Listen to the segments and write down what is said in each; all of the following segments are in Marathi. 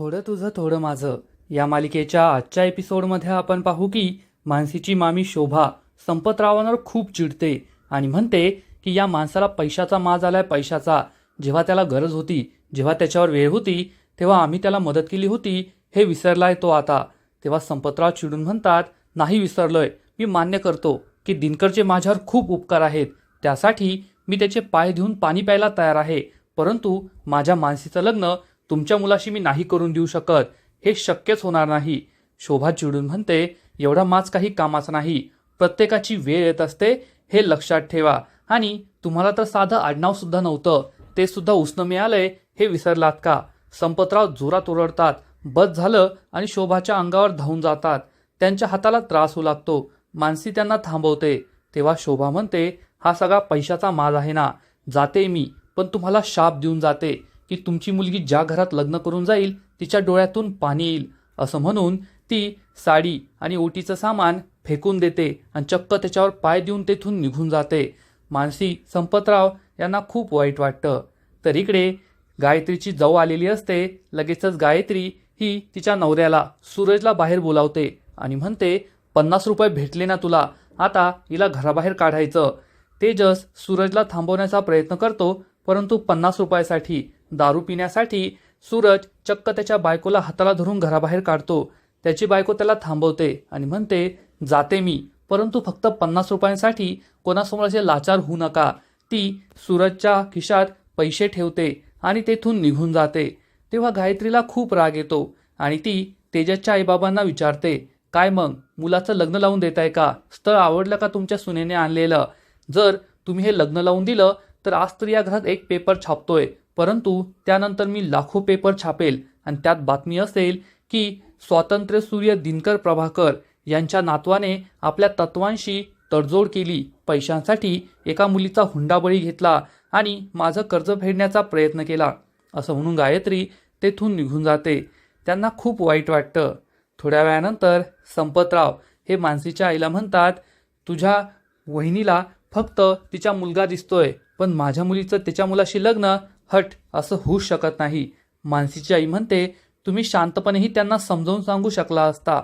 थोडं तुझं थोडं माझं. या मालिकेच्या आजच्या एपिसोडमध्ये आपण पाहू की मानसीची मामी शोभा संपतरावांवर खूप चिडते आणि म्हणते की या माणसाला पैशाचा माज आलाय पैशाचा. जेव्हा त्याला गरज होती जेव्हा त्याच्यावर वेळ होती तेव्हा आम्ही त्याला मदत केली होती हे विसरलाय तो आता. तेव्हा संपतराव चिडून म्हणतात नाही विसरलोय. मी मान्य करतो की दिनकरचे माझ्यावर खूप उपकार आहेत. त्यासाठी मी त्याचे पाय देऊन पाणी प्यायला तयार आहे. परंतु माझ्या मानसीचं लग्न तुमच्या मुलाशी मी नाही करून देऊ शकत हे शक्यच होणार नाही. शोभा चिडून म्हणते एवढा माच काही कामाचा नाही. प्रत्येकाची वेळ येत असते हे लक्षात ठेवा. आणि तुम्हाला तर साधं आडनाव सुद्धा नव्हतं. ते सुद्धा उसनं मिळालंय हे विसरलात का? संपतराव जोरात ओरडतात. बस झालं आणि शोभाच्या अंगावर धावून जातात. त्यांच्या हाताला त्रास होऊ लागतो. मानसी त्यांना थांबवते. तेव्हा शोभा म्हणते हा सगळा पैशाचा माल आहे ना. जाते मी पण तुम्हाला शाप देऊन जाते. की तुमची मुलगी ज्या घरात लग्न करून जाईल तिच्या डोळ्यातून पाणी येईल असं म्हणून ती साडी आणि ओटीचं सामान फेकून देते आणि चक्क त्याच्यावर पाय देऊन तेथून निघून जाते. मानसी संपतराव यांना खूप वाईट वाटतं. तर इकडे गायत्रीची जाऊ आलेली असते. लगेचच गायत्री ही तिच्या नवऱ्याला सूरजला बाहेर बोलावते आणि म्हणते पन्नास रुपये भेटले ना तुला. आता हिला घराबाहेर काढायचं. तेजस सूरजला थांबवण्याचा प्रयत्न करतो. परंतु पन्नास रुपयासाठी दारू पिण्यासाठी सूरज चक्क त्याच्या बायकोला हाताला धरून घराबाहेर काढतो. त्याची बायको त्याला थांबवते आणि म्हणते जाते मी परंतु फक्त पन्नास रुपयांसाठी कोणासमोर असे लाचार होऊ नका ती सूरजच्या खिशात पैसे ठेवते आणि तेथून निघून जाते. तेव्हा गायत्रीला खूप राग येतो आणि ती तेजसच्या आईबाबांना विचारते काय मग मुलाचं लग्न लावून देताय का? स्थळ आवडलं का तुमच्या सुनेने आणलेलं? जर तुम्ही हे लग्न लावून दिलं तर आज तर या घरात एक पेपर छापतोय. परंतु त्यानंतर मी लाखो पेपर छापेल आणि त्यात बातमी असेल की स्वातंत्र्य सूर्य दिनकर प्रभाकर यांच्या नातवाने आपल्या तत्वांशी तडजोड केली. पैशांसाठी एका मुलीचा हुंडाबळी घेतला आणि माझं कर्ज फेडण्याचा प्रयत्न केला. असं म्हणून गायत्री तेथून निघून जाते. त्यांना खूप वाईट वाटतं. थोड्या वेळानंतर संपतराव हे मानसीच्या आईला म्हणतात तुझ्या वहिनीला फक्त तिचा मुलगा दिसतोय. पण माझ्या मुलीचं त्याच्या मुलाशी लग्न हट असं होऊ शकत नाही. मानसीची आई म्हणते तुम्ही शांतपणेही त्यांना समजावून सांगू शकला असता.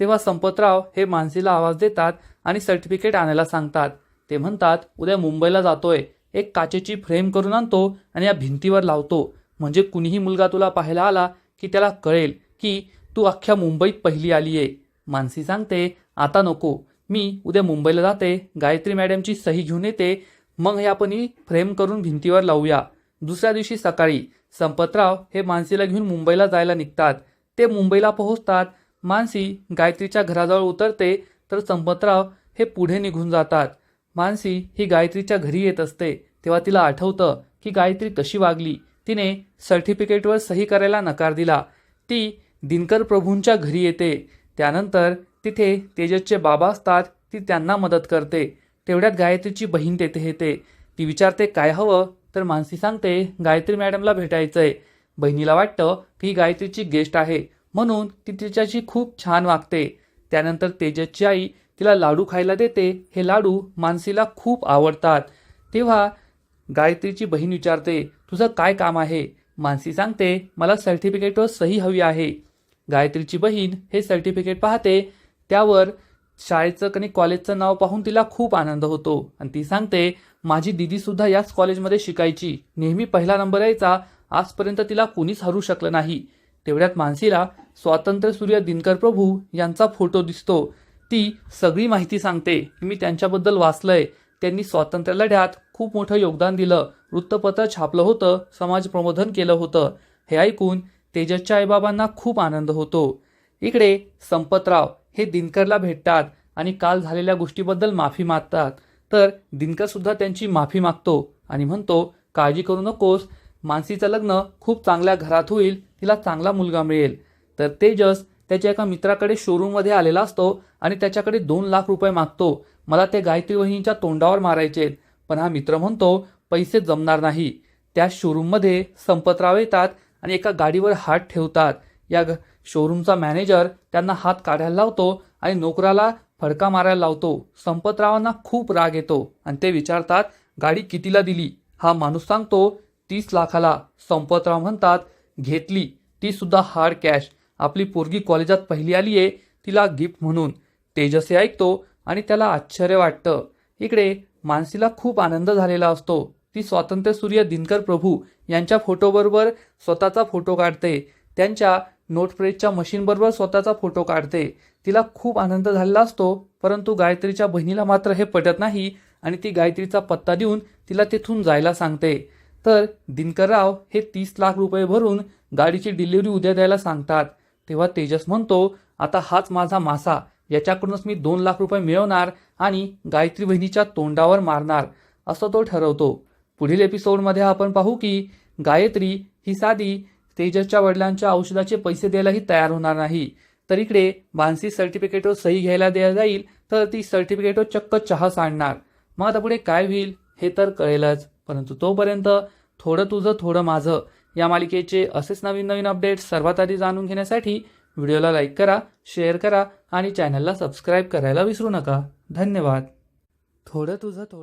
तेव्हा संपतराव हे मानसीला आवाज देतात आणि सर्टिफिकेट आणायला सांगतात. ते म्हणतात उद्या मुंबईला जातोय. एक काचेची फ्रेम करून आणतो आणि या भिंतीवर लावतो. म्हणजे कुणीही मुलगा तुला पाहायला आला की त्याला कळेल की तू अख्ख्या मुंबईत पहिली आली आहे मानसी सांगते आता नको. मी उद्या मुंबईला जाते. गायत्री मॅडमची सही घेऊन येते. मग हे आपण ही फ्रेम करून भिंतीवर लावूया. दुसऱ्या दिवशी सकाळी संपतराव हे मानसीला घेऊन मुंबईला जायला निघतात. ते मुंबईला पोहोचतात. मानसी गायत्रीच्या घराजवळ उतरते तर संपतराव हे पुढे निघून जातात. मानसी ही गायत्रीच्या घरी येत असते. तेव्हा तिला आठवतं की गायत्री कशी वागली. तिने सर्टिफिकेटवर सही करायला नकार दिला. ती दिनकर प्रभूंच्या घरी येते. त्यानंतर तिथे तेजसचे बाबा असतात. ती त्यांना मदत करते. तेवढ्यात गायत्रीची बहीण तेथे येते. ती विचारते काय हवं? तर मानसी सांगते गायत्री मॅडमला भेटायचं आहे बहिणीला वाटतं की ही गायत्रीची गेस्ट आहे. म्हणून ती तिच्याशी खूप छान वागते. त्यानंतर तेजसची आई तिला लाडू खायला देते. हे लाडू मानसीला खूप आवडतात. तेव्हा गायत्रीची बहीण विचारते तुझं काय काम आहे? मानसी सांगते मला सर्टिफिकेटवर सही हवी आहे. गायत्रीची बहीण हे सर्टिफिकेट पाहते. त्यावर शाळेचं आणि कॉलेजचं नाव पाहून तिला खूप आनंद होतो. आणि ती सांगते माझी दिदी सुद्धा याच कॉलेजमध्ये शिकायची. नेहमी पहिला नंबर यायचा. आजपर्यंत तिला कुणीच हरू शकलं नाही. तेवढ्यात मानसीला स्वातंत्र्य सूर्य दिनकर प्रभू यांचा फोटो दिसतो. ती सगळी माहिती सांगते. की मी त्यांच्याबद्दल वाचलंय. त्यांनी स्वातंत्र्य लढ्यात खूप मोठं योगदान दिलं. वृत्तपत्र छापलं होतं. समाज प्रबोधन केलं होतं. हे ऐकून तेजसच्या आईबाबांना खूप आनंद होतो. इकडे संपतराव. हे दिनकरला भेटतात आणि काल झालेल्या गोष्टीबद्दल माफी मागतात. तर दिनकर सुद्धा त्यांची माफी मागतो आणि म्हणतो काळजी करू नकोस. मानसीचं लग्न खूप चांगल्या घरात होईल तिला चांगला मुलगा मिळेल. तर तेजस त्याच्या एका मित्राकडे शोरूममध्ये आलेला असतो आणि त्याच्याकडे दोन लाख रुपये मागतो. मला ते गायत्री वहिनीच्या तोंडावर मारायचे पण हा मित्र म्हणतो पैसे जमणार नाही. त्या शोरूममध्ये संपतराव येतात आणि एका गाडीवर हात ठेवतात. या घ शोरूमचा मॅनेजर त्यांना हात काढायला लावतो आणि नोकराला फडका मारायला लावतो. संपतरावांना खूप राग येतो आणि ते विचारतात गाडी कितीला दिली? हा माणूस सांगतो तीस लाखाला. संपतराव म्हणतात घेतली. ती सुद्धा हार्ड कॅश आपली पोरगी कॉलेजात पहिली आली आहे तिला गिफ्ट म्हणून. तेजसे ऐकतो आणि त्याला आश्चर्य वाटतं. इकडे मानसीला खूप आनंद झालेला असतो. ती स्वातंत्र्यसूर्य दिनकर प्रभू यांच्या फोटोबरोबर स्वतःचा फोटो काढते. त्यांच्या नोटप्रेसच्या मशीनबरोबर स्वतःचा फोटो काढते. तिला खूप आनंद झालेला असतो परंतु गायत्रीच्या बहिणीला मात्र हे पटत नाही आणि ती गायत्रीचा पत्ता देऊन तिला तेथून जायला सांगते. तर दिनकरराव हे तीस लाख रुपये भरून गाडीची डिलिव्हरी उद्या द्यायला सांगतात. तेव्हा तेजस म्हणतो आता हाच माझा मासा. याच्याकडूनच मी दोन लाख रुपये मिळवणार आणि गायत्री बहिणीच्या तोंडावर मारणार. असं तो ठरवतो. पुढील एपिसोडमध्ये आपण पाहू की गायत्री ही साधी तेजसच्या वडिलांच्या औषधाचे पैसे द्यायलाही तयार होणार नाही. तर इकडे मानसी सर्टिफिकेटवर सही घ्यायला द्या जाईल तर ती सर्टिफिकेटवर चक्क चहा सांडणार मग आता पुढे काय होईल हे तर कळेलच. परंतु तोपर्यंत थोडं तुझं थोडं माझं. या मालिकेचे असेच नवीन नवीन अपडेट्स सर्वात आधी जाणून घेण्यासाठी व्हिडिओला लाईक करा शेअर करा आणि चॅनलला सबस्क्राईब करायला विसरू नका. धन्यवाद. थोडं तुझं थोडं